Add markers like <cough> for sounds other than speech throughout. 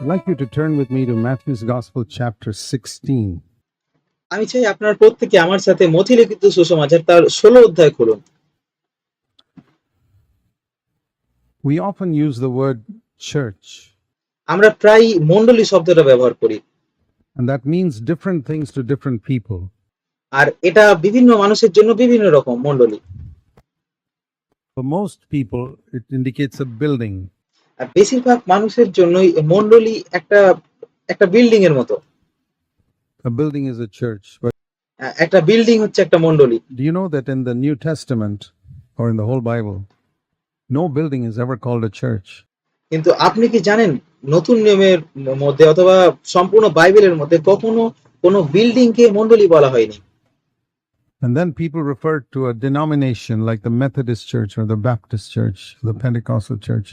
I'd like you to turn with me to Matthew's Gospel, chapter 16. আমি চাই আপনার প্রত্যেকে আমার সাথে মথি লিখিত সুসমাচার তার ষোলো অধ্যায় খুলুন We often use the word church, আমরা প্রায় মণ্ডলী শব্দটা ব্যবহার করি and that means different things to different people. আর এটা বিভিন্ন মানুষের জন্য বিভিন্ন রকম মণ্ডলী For most people, it indicates a building, আর বেশিরভাগ মানুষের জন্যই মণ্ডলী একটা একটা বিল্ডিং এর মতো a building is a church. But আহ, একটা বিল্ডিং হচ্ছে একটা মণ্ডলী do you know that in the New Testament, or in the whole Bible, no building is ever called a church? কিন্তু আপনি কি জানেন নতুন নিয়মের ম- মধ্যে অথবা সম্পূর্ণ বাইবেলের মধ্যে কখনো কোনো বিল্ডিং কে মণ্ডলী বলা হয়নি And then people refer to a denomination like the Methodist Church or the Baptist Church, the Pentecostal Church.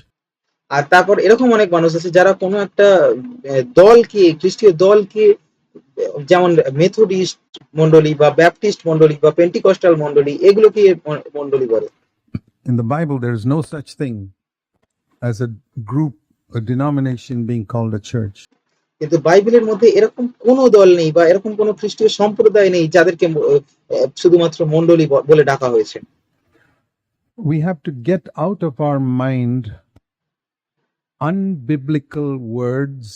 আর তারপর এরকম অনেক মানুষ আছে যারা কোনো একটা দলকে খ্রিস্টীয় দলকে যেমন মেথোডিস্ট মন্ডলী বা ব্যাপটিস্ট মন্ডলী বা পেন্টিকস্টাল মন্ডলী এগুলোকে মন্ডলী বলে In the Bible, there is no such thing as a group, a denomination being called a church. কিন্তু বাইবেলের মধ্যে এরকম কোনো দল নেই বা এরকম কোনো খ্রিস্টীয় সম্প্রদায় নেই যাদেরকে শুধুমাত্র মন্ডলী বলে ডাকা হয়েছে We have to get out of our mind unbiblical words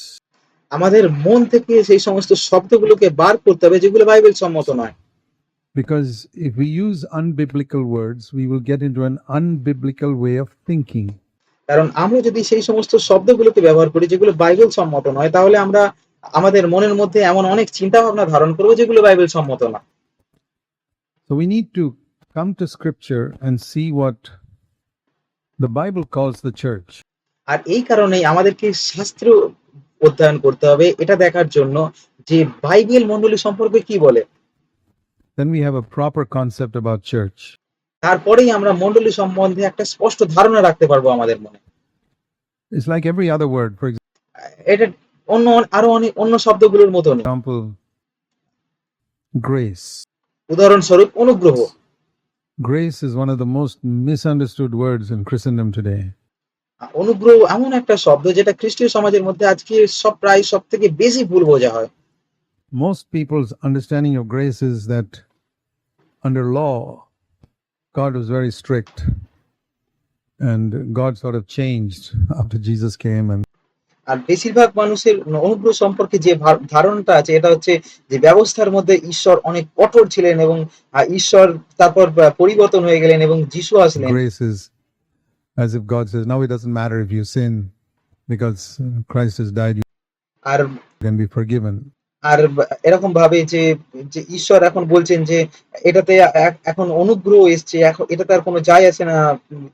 আমাদের মন থেকে সেই সমস্ত শব্দগুলোকে বার করতে হবে যেগুলো বাইবেল সম্মত নয় because if we use unbiblical words, we will get into an unbiblical way of thinking. কারণ আমরা যদি সেই সমস্ত শব্দগুলোকে ব্যবহার করি যেগুলো বাইবেল সম্মত নয় তাহলে আমরা আমাদের মনের মধ্যে এমন অনেক চিন্তা ভাবনা ধারণ করবো যেগুলো বাইবেল সম্মত না So we need to come to scripture and see what the Bible calls the church. আর এই কারণেই আমাদেরকে শাস্ত্র অধ্যয়ন করতে হবে এটা দেখার জন্য যে বাইবেল মণ্ডলী সম্পর্কে কি বলে Then we have a proper concept about church. তারপরেই আমরা মণ্ডলী সম্বন্ধে একটা স্পষ্ট ধারণা রাখতে পারব আমাদের মনে It's like every other word. For example এটা অন্য আরও অনেক অন্য শব্দগুলোর মতো নেই example, grace. উদাহরণস্বরূপ অনুগ্রহ Grace is one of the most misunderstood words in Christendom today. অনুগ্রহ এমন একটা শব্দ যেটা খ্রিস্টীয় সমাজের মধ্যে আজকে সব প্রায় সব থেকে বেশি ভুল বোঝা হয় Most people's understanding of grace is that under law, God was very strict. And God sort of changed after Jesus came. And আর বেশিরভাগ মানুষের অনুগ্রহ সম্পর্কে যে ধারণাটা আছে এটা হচ্ছে যে ব্যবস্থার মধ্যে ঈশ্বর অনেক কঠোর ছিলেন এবং ঈশ্বর তারপর পরিবর্তন হয়ে গেলেন এবং যিশু আসলেন grace is as if God says, now it doesn't matter if you sin because uh, Christ has died, you R can be forgiven. আর এরকম ভাবে যে যে ঈশ্বর এখন বলছেন যে এটাতে এ- এখন অনুগ্রহ এসছে এখন এটা তার কোনো যায় আসে না উম,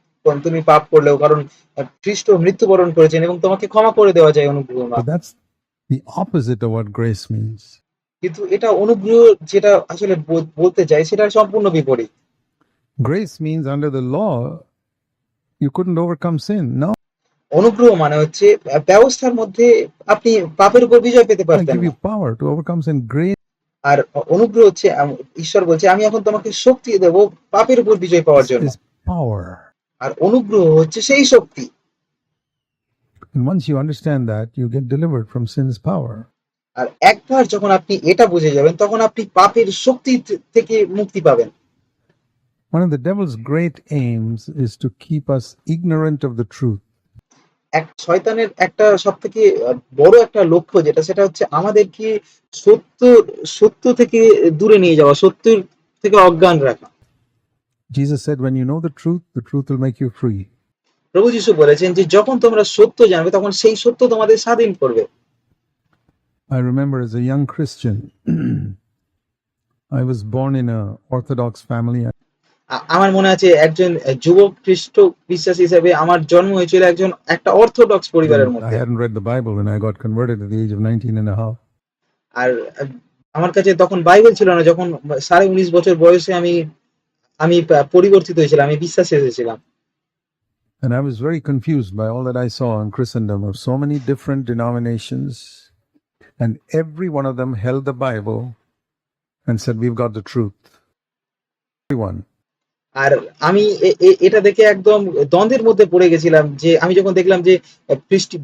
তুমি পাপ করলেও কারণ আহ, খ্রিস্ট মৃত্যুবরণ করেছেন এবং তোমাকে ক্ষমা করে দেওয়া যায় অনুগ্রহ না But that's the opposite of what grace means. কিন্তু এটা অনুগ্রহ যেটা আসলে বল- বলতে চাই সেটা সম্পূর্ণ বিপরীত Grace means under the law, you couldn't overcome sin. No, অনুগ্রহ মানে হচ্ছে ব্যবস্থার মধ্যে আপনি পাপের উপর বিজয় পেতে পারতেন give you power to overcome sin. Grace আর অনুগ্রহ হচ্ছে ঈশ্বর বলছে আমি এখন তোমাকে শক্তি দেব পাপের উপর বিজয় পাওয়ার জন্য power. আর অনুগ্রহ হচ্ছে সেই শক্তি And once you understand that, you get delivered from sin's power. আর একবার যখন আপনি এটা বুঝে যাবেন তখন আপনি পাপের শক্তি থেকে মুক্তি পাবেন One of the devil's great aims is to keep us ignorant of the truth. এক শয়তানের একটা সব থেকে বড় একটা লক্ষ্য যেটা সেটা হচ্ছে আমাদেরকে সত্য সত্য থেকে দূরে নিয়ে যাওয়া সত্যের থেকে অজ্ঞান রাখা Jesus said, When you know the truth, the truth will make you free. প্রভু যিশু বলেছেন যে যখন তোমরা সত্য জানবে তখন সেই সত্য তোমাদের স্বাধীন করবে I remember as a young Christian, <clears throat> I was born in a Orthodox family. আমার মনে আছে একজন যুবক খ্রিস্ট বিশ্বাস হিসেবে আমার জন্ম হয়েছিল একজন একটা অর্থোডক্স পরিবারের I মধ্যে hadn't read the Bible when I got converted at the age of 19 and a half. আর আমার কাছে তখন বাইবেল ছিল না যখন সাড়ে উনিশ বছর বয়সে আমি আমি পরিবর্তিত হয়েছিলাম আমি বিশ্বাসে এসেছিলাম And I was very confused by all that I saw in Christendom of so many different denominations. And every one of them held the Bible and said, We've got the truth. Everyone. আর আমি এটা দেখে একদম দ্বন্দ্বের মধ্যে পড়ে গেছিলাম যে আমি যখন দেখলাম যে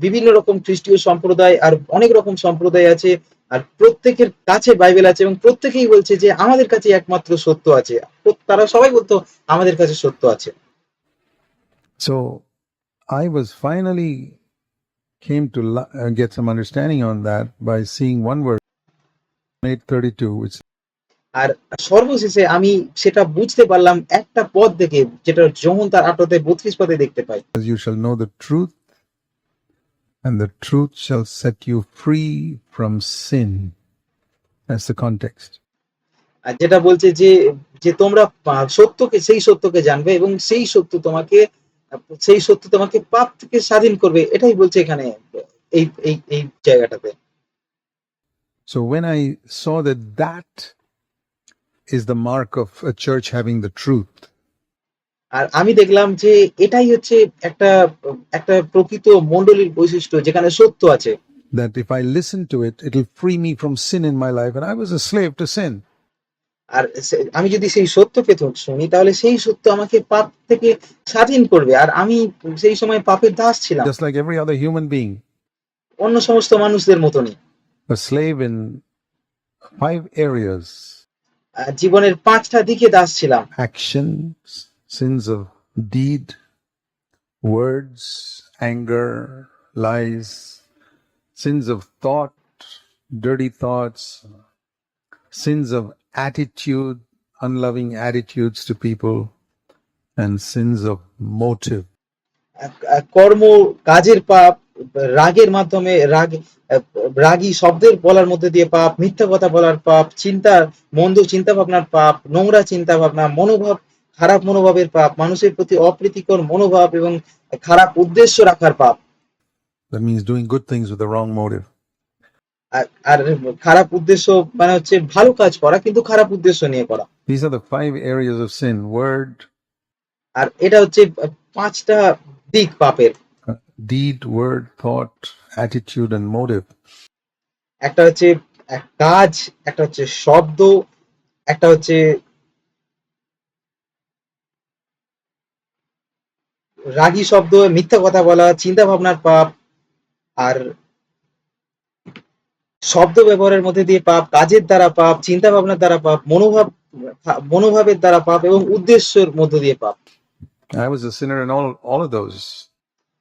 বিভিন্ন রকম খ্রিস্টীয় সম্প্রদায় আর অনেক রকম সম্প্রদায় আছে। আর প্রত্যেকের কাছে বাইবেল আছে এবং প্রত্যেকেই বলছে যে আমাদের কাছে একমাত্র সত্য আছে। তারা সবাই বলতো আমাদের কাছে সত্য আছে। So I was finally came to uh, get some understanding on that by seeing one verse, 832, which আর সর্বশেষে আমি সেটা বুঝতে পারলাম একটা পদ দেখে যেটা যোহন তার ৮ বত্রিশ ৩২ পদে দেখতে পাই। You shall know the truth, and the truth shall set you free from sin. That's the context. আর যেটা বলছে যে, যে তোমরা সত্যকে সেই সত্যকে জানবে এবং সেই সত্য তোমাকে সেই সত্য তোমাকে পাপ থেকে স্বাধীন করবে। এটাই বলছে এখানে এই এই এই জায়গাটাতে। So when I saw that that is the mark of a church having the truth, আর আমি দেখলাম যে এটাই হচ্ছে একটা একটা প্রকৃত মণ্ডলীর বৈশিষ্ট্য যেখানে সত্য আছে। that if I listen to it, it'll free me from sin in my life. And I was a slave to sin. আর সে আমি যদি সেই সত্যকে তো শুনি তাহলে সেই সত্য আমাকে পাপ থেকে স্বাধীন করবে। আর আমি সেই সময় পাপের দাস ছিলাম। just like every other human being, অন্য সমস্ত মানুষদের মতনই। a slave in five areas আ জীবনের ৫ টা দিকে দাস ছিলাম। actions, sins of deed, words, anger, lies, sins of thought, dirty thoughts, sins of attitude, unloving attitudes to people, and sins of motive. আ আ কর্ম, কাজের পাপ, রাগের মাধ্যমে রাগ রাগী শব্দের বলার মধ্যে দিয়ে পাপ, মিথ্যা কথা বলার পাপ, চিন্তা মন্দ চিন্তা ভাবনার পাপ, নোংরা চিন্তা ভাবনা, মনোভাব খারাপ মনোভাবের পাপ, মানুষের প্রতি অপ্রীতিকর মনোভাব এবং খারাপ উদ্দেশ্য রাখার পাপ। That means doing good things with the wrong motive. আর খারাপ উদ্দেশ্য মানে হচ্ছে ভালো কাজ করা কিন্তু খারাপ উদ্দেশ্য নিয়ে করা। These are the five areas of sin word, আর এটা হচ্ছে আ ৫ টা দিক পাপের। Deed, word, thought, attitude, and motive. একটা হচ্ছে কাজ, একটা হচ্ছে শব্দ, একটা হচ্ছে রাগী শব্দ, মিথ্যা কথা বলা, চিন্তা ভাবনার পাপ আর শব্দ ব্যবহারের মধ্যে দিয়ে পাপ, কাজের দ্বারা পাপ, চিন্তা ভাবনার দ্বারা পাপ, মনোভাব মনোভাবের দ্বারা পাপ এবং উদ্দেশ্যের মধ্য দিয়ে পাপ। I was a sinner in all, all of those.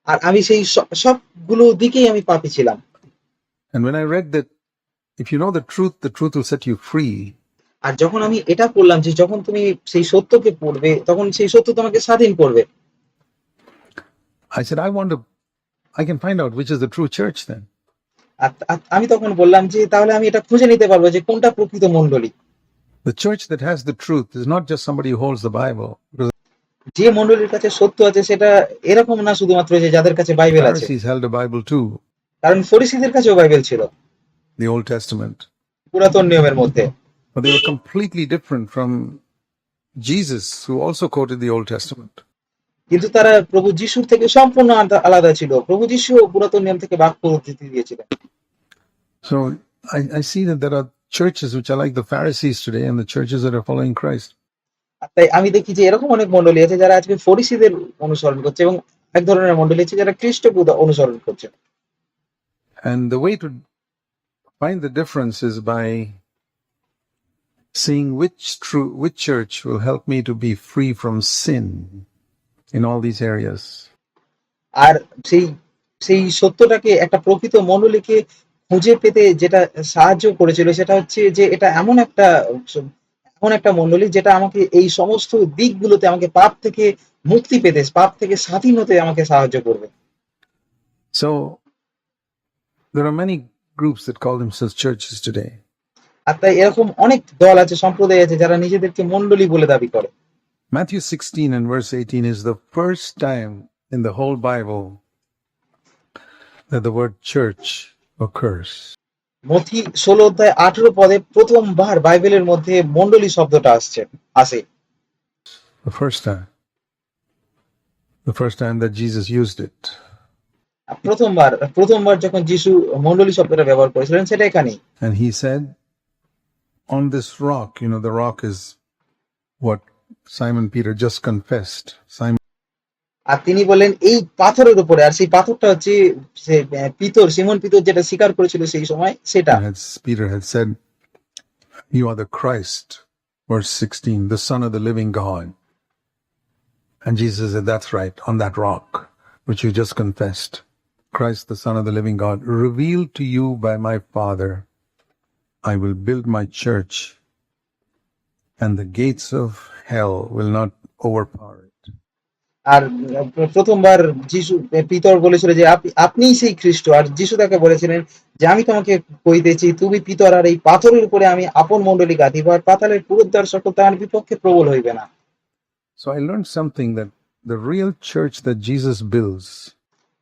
আর আমি সেই সবগুলো দিকেই আমি পাপী ছিলাম। And when I read that if you know the truth, the truth will set you free, আর যখন আমি এটা পড়লাম যে যখন তুমি সেই সত্যকে পড়বে তখন সেই সত্য তোমাকে স্বাধীন করবে। I said, I want to, I can find out which is the true church then. আমি তখন বললাম যে তাহলে আমি এটা খুঁজে নিতে পারব যে কোনটা প্রকৃত মণ্ডলী। The church that has the truth is not just somebody who holds the Bible. যে মন্ডলীর কাছে সত্য আছে সেটা এরকম না শুধুমাত্র যে যাদের কাছে বাইবেল আছে। কারণ ফরিসিদের কাছেও বাইবেল ছিল। দি ওল্ড টেস্টামেন্ট পুরাতন নিয়মের মধ্যে। They were completely different from Jesus who also quoted the Old Testament কিন্তু তারা প্রভু যিশুর থেকে সম্পূর্ণ আলাদা ছিল। প্রভু যিশু পুরাতন নিয়ম থেকে বাক পদ্ধতি দিয়েছিলেন। So I I see that there are churches which are like the Pharisees today and the churches are following Christ তাই আমি দেখি যে এরকম অনেক মণ্ডলী আছে যারা আজকে ফরিসীদের অনুসরণ করছে এবং এক ধরনের মণ্ডলী আছে যারা খ্রিস্টকে উদা অনুসরণ করছে। And the way to find the difference is by seeing which true which church will help me to be free from sin in all these areas. আর সেই সেই সত্যটাকে একটা প্রকৃত মণ্ডলীকে খুঁজে পেতে যেটা সাহায্য করেছিল সেটা হচ্ছে যে এটা এমন একটা এমন একটা মণ্ডলী যেটা আমাকে এই সমস্ত দিকগুলোতে আমাকে পাপ থেকে মুক্তি পেতে, পাপ থেকে স্বাধীন হতে আমাকে সাহায্য করবে। So there are many groups that call themselves churches today. আর তাই এরকম অনেক দল আছে, সম্প্রদায় আছে যারা নিজেদেরকে মণ্ডলী বলে দাবি করে। Matthew 16 and verse 18 is the first time in the whole Bible that the word church occurs. মথি ১৬ অধ্যায় ১৮ পদে প্রথমবার বাইবেলের মধ্যে মণ্ডলী শব্দটা আসছে আসে। The first time. The first time that Jesus used it. প্রথমবার প্রথমবার যখন যিশু মণ্ডলী শব্দটা ব্যবহার করেছিলেন সেটা এখানেই। And he said, On this rock, you know, the rock is what Simon Peter just confessed. Simon আর তিনি বললেন এই পাথরের উপরে আর সেই পাথরটা হচ্ছে সে আহ, পিতর সিমন পিতর যেটা স্বীকার করেছিল সেই সময় সেটা had, Peter had said, You are the Christ, verse 16, the Son of the living God. And Jesus said, That's right, on that rock, which you just confessed. Christ, the Son of the living God, revealed to you by my Father, I will build my church, and the gates of hell will not overpower it. আর প্রথমবার যিশু পিতর বলেছিল যে up- আপনিই সেই খ্রিস্ট আর যিশু তাকে বলেছিলেন যে আমি তোমাকে কইতেছি তুমি পিতর আর এই পাথরের উপরে আমি আপন মণ্ডলী গাঁথিব আর পাতালের পুরুদ্বার সকল তাহার বিপক্ষে প্রবল হইবে না So I learned something that the real church that Jesus builds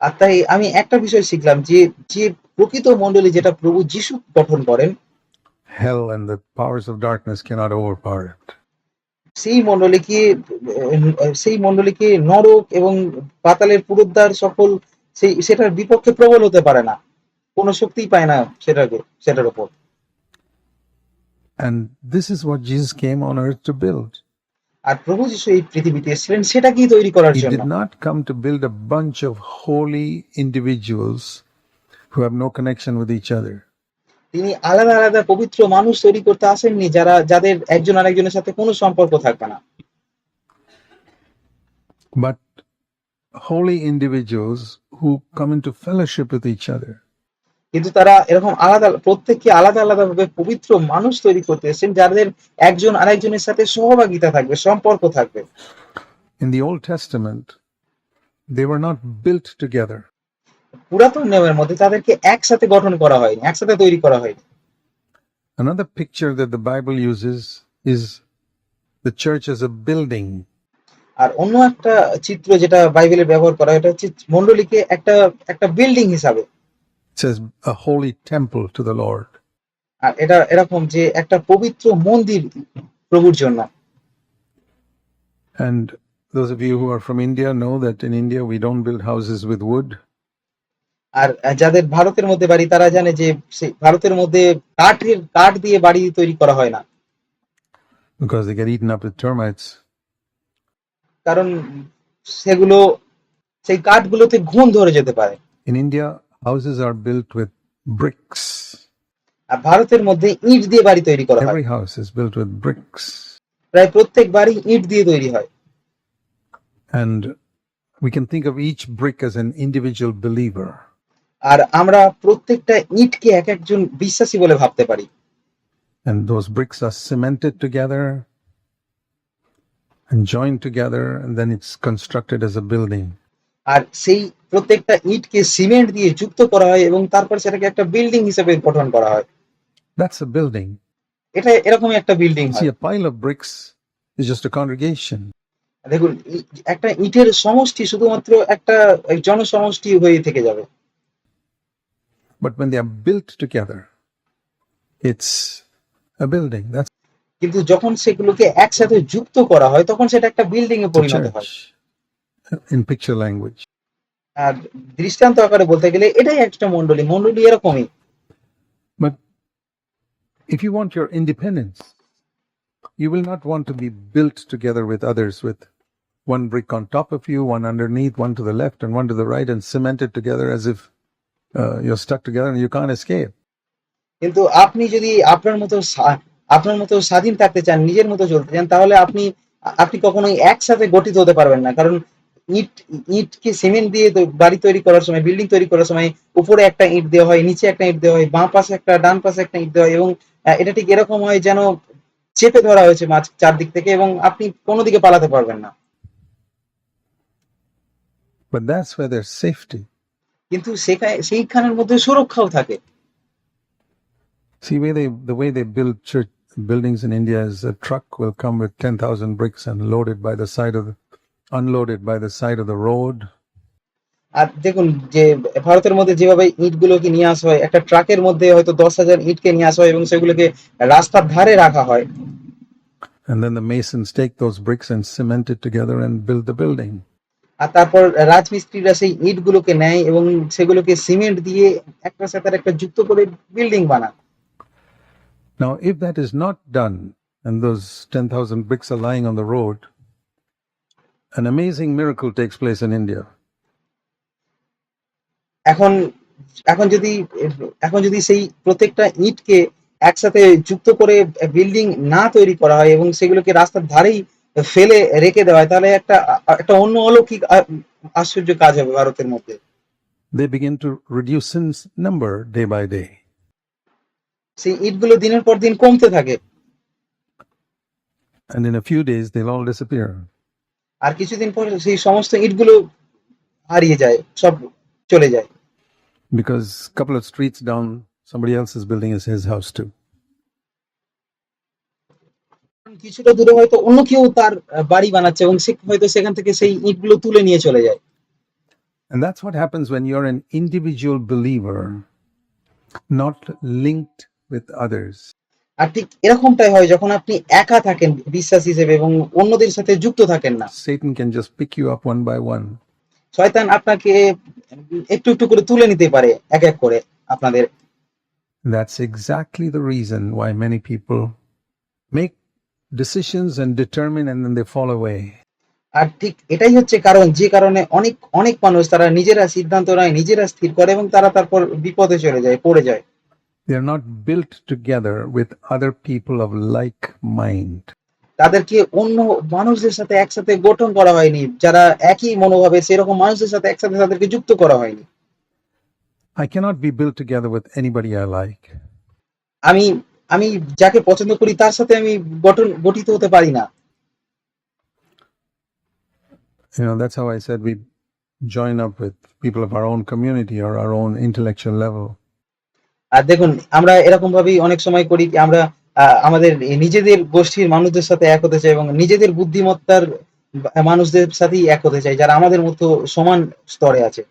আর তাই আমি একটা বিষয় শিখলাম যে যে প্রকৃত মণ্ডলী যেটা প্রভু যিশু গঠন করেন hell and the powers of darkness cannot overpower it. সেই মণ্ডলীকে সেই মণ্ডলীকে নরক এবং পাতালের পুরুদ্বার সকল সেই সেটার বিপক্ষে প্রবল হতে পারে না কোনো শক্তিই পায় না সেটাকে সেটার উপর And this is what Jesus came on earth to build. আর প্রভু যিশু এই পৃথিবীতে এসেছিলেন সেটাকেই তৈরি করার He did not come to build a bunch of holy individuals who have no connection with each other. তিনি আলাদা আলাদা পবিত্র মানুষ তৈরি করতে আসেননি যারা যাদের একজন আরেকজনের সাথে কোনো সম্পর্ক থাকবে না but holy individuals who come into fellowship with each other. কিন্তু তারা এরকম আলাদা প্রত্যেককে আলাদা আলাদা ভাবে পবিত্র মানুষ তৈরি করতে এসেছেন যাদের একজন আরেকজনের সাথে সহভাগিতা থাকবে সম্পর্ক থাকবে In the Old Testament, they were not built together. পুরাতন নিয়মের মধ্যে তাদেরকে একসাথে গঠন করা হয়নি একসাথে তৈরি করা হয়নি Another picture that the Bible uses is the church as a building. আর অন্য একটা চিত্র যেটা বাইবেলে ব্যবহার করা হয় এটা হচ্ছে মন্ডলীকে একটা একটা বিল্ডিং হিসাবে It says a holy temple to the Lord. আর এটা এরকম যে একটা পবিত্র মন্দির প্রভুর জন্য And those of you who are from India know that in India we don't build houses with wood. আর যাদের ভারতের মধ্যে বাড়ি তারা জানে যে ভারতের মধ্যে কাঠের কাঠ দিয়ে বাড়ি তৈরি করা হয় না। কারণ সেগুলো সেই কাঠগুলোতে ঘুম ধরে যেতে পারে। হাউসেস আর বিল্ট উইথ আর ভারতের মধ্যে ইট দিয়ে বাড়ি তৈরি করা হয়। হাউস ইজ ব্রিক্স প্রায় প্রত্যেক বাড়ি ইট দিয়ে তৈরি হয়। And we can think of each brick as an individual believer আর আমরা প্রত্যেকটা ইটকে এক একজন বিশ্বাসী বলে ভাবতে পারি And those bricks are cemented together and joined together, and then it's constructed as a building. আর সেই প্রত্যেকটা ইটকে সিমেন্ট দিয়ে যুক্ত করা হয় এবং তারপর সেটাকে একটা বিল্ডিং হিসেবে গঠন করা হয় That's a building. এটা এরকমই একটা বিল্ডিং হয় See, a pile of bricks is just a congregation. দেখুন একটা ইটের সমষ্টি শুধুমাত্র একটা জনসমষ্টি হয়ে থেকে যাবে But when they are built together, it's a building. That's কিন্তু যখন সেগুলোকে একসাথে যুক্ত করা হয় তখন সেটা একটা বিল্ডিং এ a পরিণত হয় church in picture language. আর দৃষ্টান্ত আকারে বলতে গেলে এটাই একটা মন্ডলী মন্ডলী এরকমই But if you want your independence, you will not want to be built together with others with one brick on top of you, one underneath, one to the left, and one to the right, and cemented together as if uh, you're stuck together and you can't escape. কিন্তু আপনি যদি আপনার মতো আপনার মতো স্বাধীন থাকতে চান নিজের মতো চলতে চান তাহলে আপনি আপনি কখনোই একসাথে গঠিত হতে পারবেন না কারণ ইট ইটকে সিমেন্ট দিয়ে বাড়ি তৈরি করার সময় বিল্ডিং তৈরি করার সময় উপরে একটা ইট দেওয়া হয় নিচে একটা ইট দেওয়া হয় বাঁ পাশে একটা ডান পাশে একটা ইট দেওয়া হয় এবং এটা ঠিক এরকম হয় যেন চেপে ধরা হয়েছে মাছ চারদিক থেকে এবং আপনি কোনো দিকে পালাতে পারবেন না But that's where there's safety. কিন্তু সেখানে সেইখানের মধ্যে সুরক্ষাও থাকে See, way they, the way they build church buildings in India is a truck will come with 10,000 bricks and loaded by the side of the, unloaded by the side of the road. আর দেখুন যে ভারতের মধ্যে যেভাবে ইটগুলোকে নিয়ে আসা হয় একটা ট্রাকের মধ্যে হয়তো দশ হাজার ইটকে নিয়ে আসা হয় এবং সেগুলোকে রাস্তার ধারে রাখা হয় And then the masons take those bricks and cement it together and build the building. আর তারপর রাজমিস্ত্রিরা সেই ইটগুলোকে নেয় এবং সেগুলোকে সিমেন্ট দিয়ে একটার সাথে একটা যুক্ত করে বিল্ডিং বানায় Now, if that is not done and those 10,000 bricks are lying on the road, an amazing miracle takes place in India. এখন এখন যদি এখন যদি সেই প্রত্যেকটা ইটকে একসাথে যুক্ত করে বিল্ডিং না তৈরি করা হয় এবং সেগুলোকে রাস্তার ধারেই ফেলে রেখে দেওয়া তাহলে একটা একটা অন্য অলৌকিক আশ্চর্য কাজ হবে ভারতের মধ্যে They begin to reduce in number day by day. সেই ইটগুলো দিনের পর দিন কমতে থাকে And in a few days, they'll all disappear. আর কিছুদিন পর সেই সমস্ত ইটগুলো হারিয়ে যায় সব চলে যায় Because couple of streets down, somebody else is building his, his house too. কিছুটা দূরে হয়তো অন্য কেউ তার বাড়ি বানাচ্ছে এবং সে হয়তো সেখান থেকে সেই ইটগুলো তুলে নিয়ে চলে যায় And that's what happens when you're an individual believer, not linked with others. আর ঠিক এরকমটাই হয় যখন আপনি একা থাকেন বিশ্বাস হিসেবে এবং অন্যদের সাথে যুক্ত থাকেন না Satan can just pick you up one by one. শয়তান আপনাকে একটু একটু করে তুলে নিতে পারে এক এক করে আপনাদের That's exactly the reason why many people make decisions and determine and then they fall away. আর ঠিক এটাই হচ্ছে কারণ যে কারণে অনেক অনেক মানুষ তারা নিজেরা সিদ্ধান্ত নেয় নিজেরা স্থির করে এবং তারা তারপর বিপদে চলে যায় পড়ে যায় They are not built together with other people of like mind. তাদেরকে অন্য মানুষদের সাথে একসাথে গঠন করা হয়নি যারা একই মনোভাবে সেরকম মানুষদের সাথে একসাথে তাদেরকে যুক্ত করা হয়নি I cannot be built together with anybody I like. আমি আমি যাকে পছন্দ করি তার সাথে আমি গঠন গঠিত হতে পারি না You know, that's how I said we join up with people of our own community or our own intellectual level. আর দেখুন আমরা এরকম ভাবেই অনেক সময় করি কি আমরা আমাদের নিজেদের গোষ্ঠীর মানুষদের সাথে এক হতে চাই এবং নিজেদের বুদ্ধিমত্তার মানুষদের সাথেই এক হতে চাই যারা আমাদের মতো সমান স্তরে আছে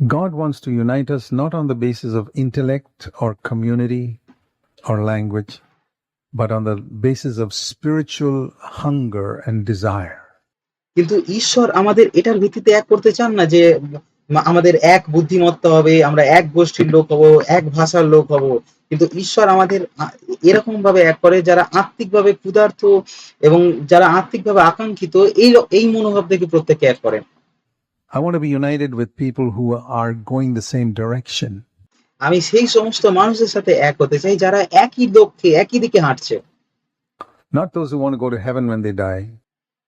God wants to unite us not on the basis of intellect or community or language, but on the basis of spiritual hunger and desire. কিন্তু ঈশ্বর আমাদের এটার ভিত্তিতে এক করতে চান না যে আমাদের এক বুদ্ধিমত্তা হবে আমরা এক গোষ্ঠীর লোক হব এক ভাষার লোক হব কিন্তু ঈশ্বর আমাদের এরকম ভাবে এক করে যারা আত্মিকভাবে ক্ষুধার্ত এবং যারা আত্মিকভাবে আকাঙ্ক্ষিত এই এই মনোভাব থেকে প্রত্যেককে এক করেন I want to be united with people who are going the same direction. আমি সেই সমস্ত মানুষের সাথে এক হতে চাই যারা একই লক্ষ্যে একই দিকে হাঁটছে Not those who want to go to heaven when they die.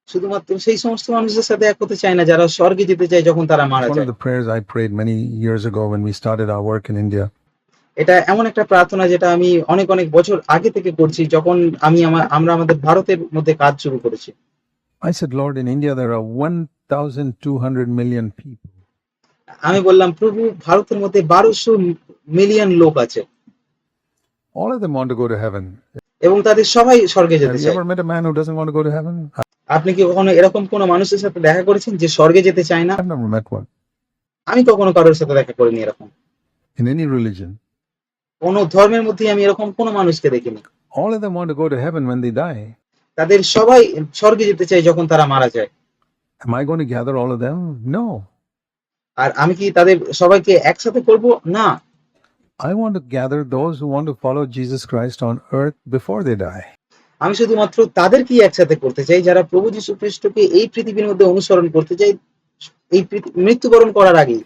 শুধুমাত্র সেই সমস্ত মানুষের সাথে এক হতে চায় না যারা স্বর্গে যেতে চায় যখন তারা মারা One of যায় the prayers I prayed many years ago when we started our work in India. এটা এমন একটা প্রার্থনা যেটা আমি অনেক অনেক বছর আগে থেকে করছি যখন আমি আমার আমরা আমাদের ভারতের মধ্যে কাজ শুরু করেছি I said, Lord, in India there are 1,200 million people. আমি বললাম প্রভু ভারতের মধ্যে বারোশো মিলিয়ন লোক আছে All of them want to go to heaven. এবং তাদের সবাই স্বর্গে যেতে চায়? আপনি কি কখনো এরকম কোনো মানুষের সাথে দেখা করেছেন যে স্বর্গে যেতে চায় না আমি কখনো কারোর সাথে দেখা করিনি এরকম in any religion. কোনো ধর্মের মধ্যে আমি এরকম কোনো মানুষকে দেখিনি All of them want to go to heaven when they die. তাদের সবাই স্বর্গে যেতে চায় যখন তারা মারা যায় Am I going to gather all of them? No. আর আমি কি তাদের সবাইকে একসাথে করব না I want to gather those who want to follow Jesus Christ on earth before they die. আমি শুধুমাত্র তাদেরকেই একসাথে করতে চাই যারা প্রভু যীশু খ্রিস্টকে এই পৃথিবীর মধ্যে অনুসরণ করতে চাই এই পৃথি- মৃত্যুবরণ করার আগেই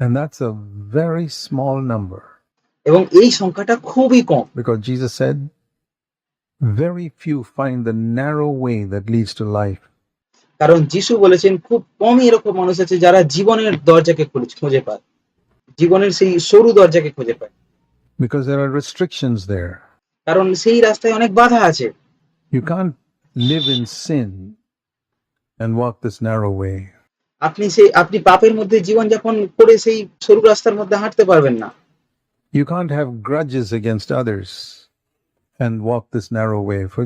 And that's a very small number এবং এই সংখ্যাটা খুবই কম because Jesus said, Very few find the narrow way that leads to life. কারণ যিশু বলেছেন খুব কমই এরকম মানুষ আছে যারা জীবনের দরজাকে খুঁজে- খুঁজে পায় জীবনের সেই সরু দরজাকে খুঁজে পায় Because there are restrictions there. কারণ সেই রাস্তায় অনেক বাধা আছে You can't live in sin and walk this narrow way. আপনি সেই আপনি পাপের মধ্যে জীবনযাপন করে সেই সরু রাস্তার মধ্যে হাঁটতে পারবেন না You can't have grudges against others and walk this narrow way. For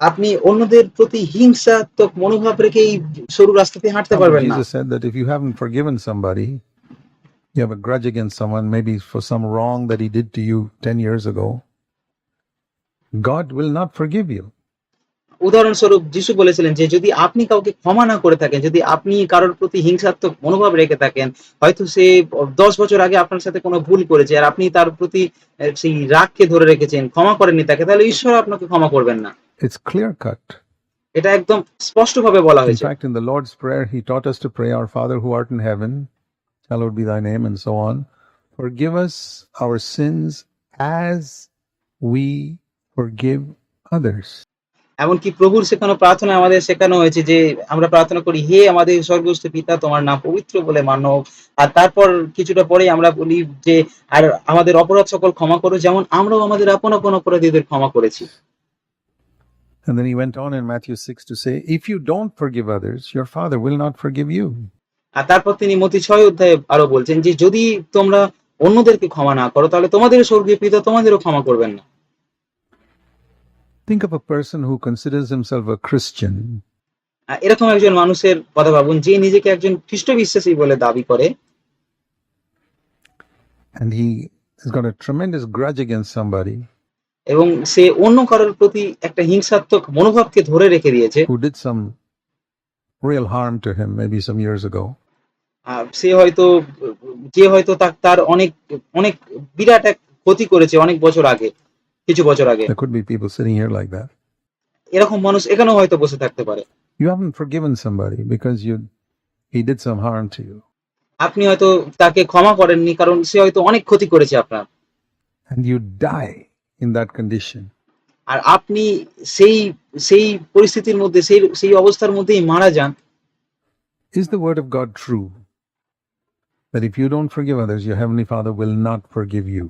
আপনি অন্যদের প্রতি হিংসাত্মক মনোভাব রেখে এই সরু রাস্তাতে হাঁটতে পারবেন না Jesus said that if you haven't forgiven somebody, you have a grudge against someone, maybe for some wrong that he did to you 10 years ago, God will not forgive you. উদাহরণস্বরূপ যিশু বলেছিলেন যে যদি আপনি কাউকে ক্ষমা না করে থাকেন যদি আপনি কারোর প্রতি হিংসাত্মক মনোভাব রেখে থাকেন হয়তো সে দশ বছর আগে আপনার সাথে কোনো ভুল করেছে আর আপনি তার প্রতি সেই রাগকে ধরে রেখেছেন ক্ষমা করেননি তাকে তাহলে ঈশ্বর আপনাকে ক্ষমা করবেন না It's clear cut. এটা একদম স্পষ্টভাবে বলা In হয়েছে fact, in the Lord's Prayer, He taught us to pray, Our Father who art in heaven, hallowed be thy name, and so on. Forgive us our sins as we forgive others. এমনকি প্রভুর শেখানো প্রার্থনা আমাদের শেখানো হয়েছে যে আমরা প্রার্থনা করি হে আমাদের স্বর্গস্থ পিতা তোমার নাম পবিত্র বলে মানো আর তারপর কিছুটা পরেই আমরা বলি যে আর আমাদের অপরাধ সকল ক্ষমা করো যেমন আমরাও আমাদের আপন আপন অপরাধীদের ক্ষমা করেছি And then he went on in Matthew 6 to say, If you don't forgive others, your Father will not forgive you. আর তারপর তিনি মতি ছয় অধ্যায়ে আরো বলছেন যে যদি তোমরা অন্যদেরকে ক্ষমা না করো তাহলে তোমাদের স্বর্গীয় পিতা তোমাদেরও ক্ষমা করবেন না Think of a person who considers himself a Christian আহ, এরকম একজন মানুষের কথা ভাবুন যে নিজেকে একজন খ্রিস্ট বিশ্বাসী বলে দাবি করে and he has got a tremendous grudge against somebody এবং সে অন্য কারোর প্রতি একটা হিংসাত্মক মনোভাবকে ধরে রেখে দিয়েছে who did some real harm to him maybe some years ago. সে হয়তো যে হয়তো তার অনেক অনেক বিরাট এক ক্ষতি করেছে অনেক বছর আগে কিছু বছর আগে There could be people sitting here like that. এরকম মানুষ এখানেও হয়তো বসে থাকতে পারে You haven't forgiven somebody because you he did some harm to you. আপনি হয়তো তাকে ক্ষমা করেননি কারণ সে হয়তো অনেক ক্ষতি করেছে আপনার And you die in that condition. আর আপনি সেই সেই পরিস্থিতির মধ্যে সেই সেই অবস্থার মধ্যেই মারা যান। Is the word of God true that if you don't forgive others your heavenly father will not forgive you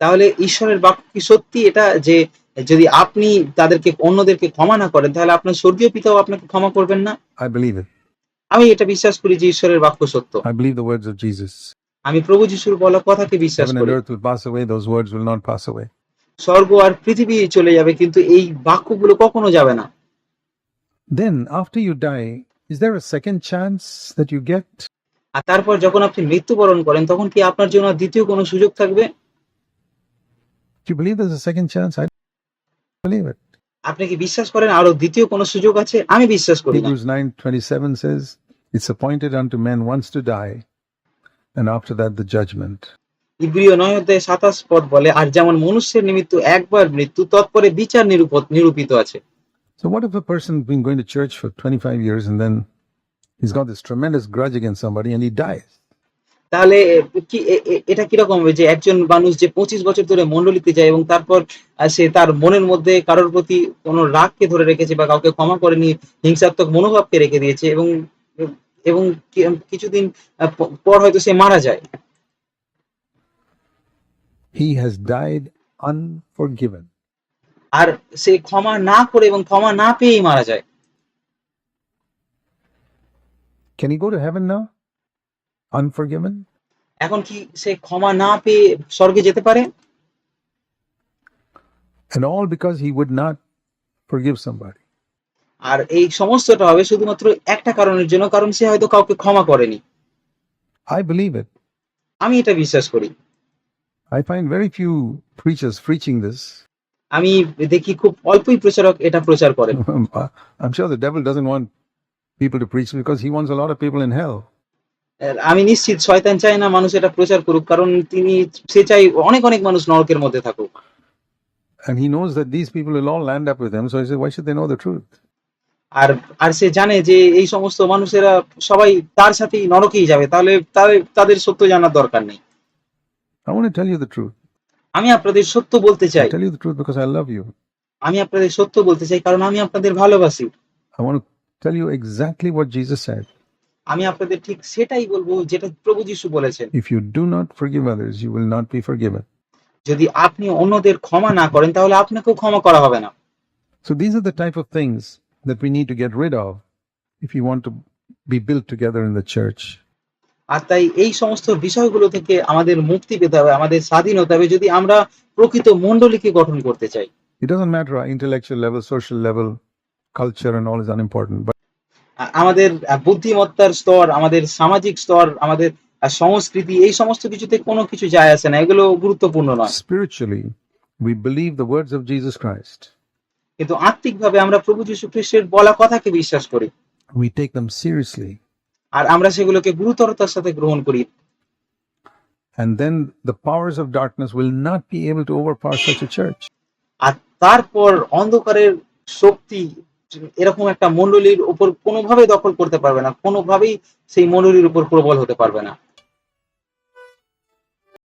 তাহলে ঈশ্বরের বাক্য কি সত্যি? এটা যে যদি আপনি তাদেরকে অন্যদেরকে ক্ষমা না করেন তাহলে আপনার স্বর্গীয় পিতাও আপনাকে ক্ষমা করবেন না? আই বিলিভ ইট আমি এটা বিশ্বাস করি যে ঈশ্বরের বাক্য সত্য। I believe the words of Jesus আমি প্রভু যিশুর বলা কথাকে বিশ্বাস করি। Those words will not pass away স্বর্গ আর পৃথিবী চলে যাবে কিন্তু এই বাক্যগুলো কখনো যাবে না। Then after you die is there a আর তারপর যখন আপনি মৃত্যু বরণ করেন তখন কি আপনার জন্য দ্বিতীয় কোন সুযোগ থাকবে? আপনি কি বিশ্বাস করেন আরও দ্বিতীয় কোনো সুযোগ আছে? আমি বিশ্বাস করি না। Use 927 men it's appointed unto men once to die and after that the ইব্রিয় নয় অধ্যায় সাতাশ পদ বলে আর যেমন মনুষ্যের নিমিত্ত একবার মৃত্যু তৎপরে বিচার নিরূপ- নিরূপিত আছে So what if a person's been going to church for 25 years and then he's got this tremendous grudge against somebody and he dies? তাহলে কি এটা কীরকম হবে যে একজন মানুষ যে পঁচিশ বছর ধরে মন্ডলীতে যায় এবং তারপর সে তার মনের মধ্যে কারোর প্রতি কোনো রাগকে ধরে রেখেছে বা কাউকে ক্ষমা করেনি হিংসাত্মক মনোভাবকে রেখে দিয়েছে এবং এবং কিছুদিন পর হয়তো সে মারা যায় he has died unforgiven. আর সে ক্ষমা না করে এবং ক্ষমা না পেয়েই মারা যায়। Can he go to heaven now unforgiven এখন কি সে ক্ষমা না পেয়ে স্বর্গে যেতে পারে? And all because he would not forgive somebody আর এই সমস্তটা হবে শুধুমাত্র একটা কারণের জন্য কারণ সে হয়তো কাউকে ক্ষমা করেনি। আই বিলিভ আমি এটা বিশ্বাস করি। I find very few preachers preaching this. আমি দেখি খুব অল্পই প্রচারক এটা প্রচার করেন <laughs> I'm sure the devil doesn't want people to preach because he wants a lot of people in hell. আর আমি নিশ্চিত শয়তান চায় না মানুষ এটা প্রচার করুক কারণ তিনি সে চাই অনেক অনেক মানুষ নরকের মধ্যে থাকুক And he knows that these people will all land up with him. So he said, Why should they know the truth? আর আর সে জানে যে এই সমস্ত মানুষেরা সবাই তার সাথেই নরকেই যাবে তাহলে তাদের তাদের সত্য জানার দরকার নেই I want to tell you the truth. আমি আপনাদের সত্য বলতে I চাই tell you the truth because I love you. আমি আপনাদের সত্য বলতে চাই কারণ আমি আপনাদের ভালোবাসি I want to tell you exactly what Jesus said. আমি আপনাদের ঠিক সেটাই বলবো যেটা প্রভু যিশু বলেছেন If you do not forgive others, you will not be forgiven. যদি আপনি অন্যদের ক্ষমা না করেন তাহলে আপনাকেও ক্ষমা করা হবে না So these are the type of things that we need to get rid of if you want to be built together in the church. আর তাই এই সমস্ত বিষয়গুলো থেকে আমাদের মুক্তি পেতে হবে আমাদের স্বাধীন হতে হবে যদি আমরা প্রকৃত মণ্ডলীকে গঠন করতে চাই It doesn't matter our intellectual level, social level, culture, and all is unimportant. But আমাদের বুদ্ধিমত্তার স্তর আমাদের সামাজিক স্তর আমাদের সংস্কৃতি এই সমস্ত কিছুতে কোনো কিছু যায় আসে না এগুলো গুরুত্বপূর্ণ নয় spiritually, we believe the words of Jesus Christ. কিন্তু আত্মিকভাবে আমরা প্রভু যীশু খ্রিস্টের বলা কথাকে বিশ্বাস করি উই take them seriously. আর আমরা সেগুলোকে গুরুতরতার সাথে গ্রহণ করি। And then the powers of darkness will not be able to overpower such a church. আর তারপর অন্ধকারের শক্তি এরকম একটা মণ্ডলীর উপর কোনোভাবে দখল করতে পারবে না। কোনোভাবেই সেই মণ্ডলীর উপর প্রবল হতে পারবে না।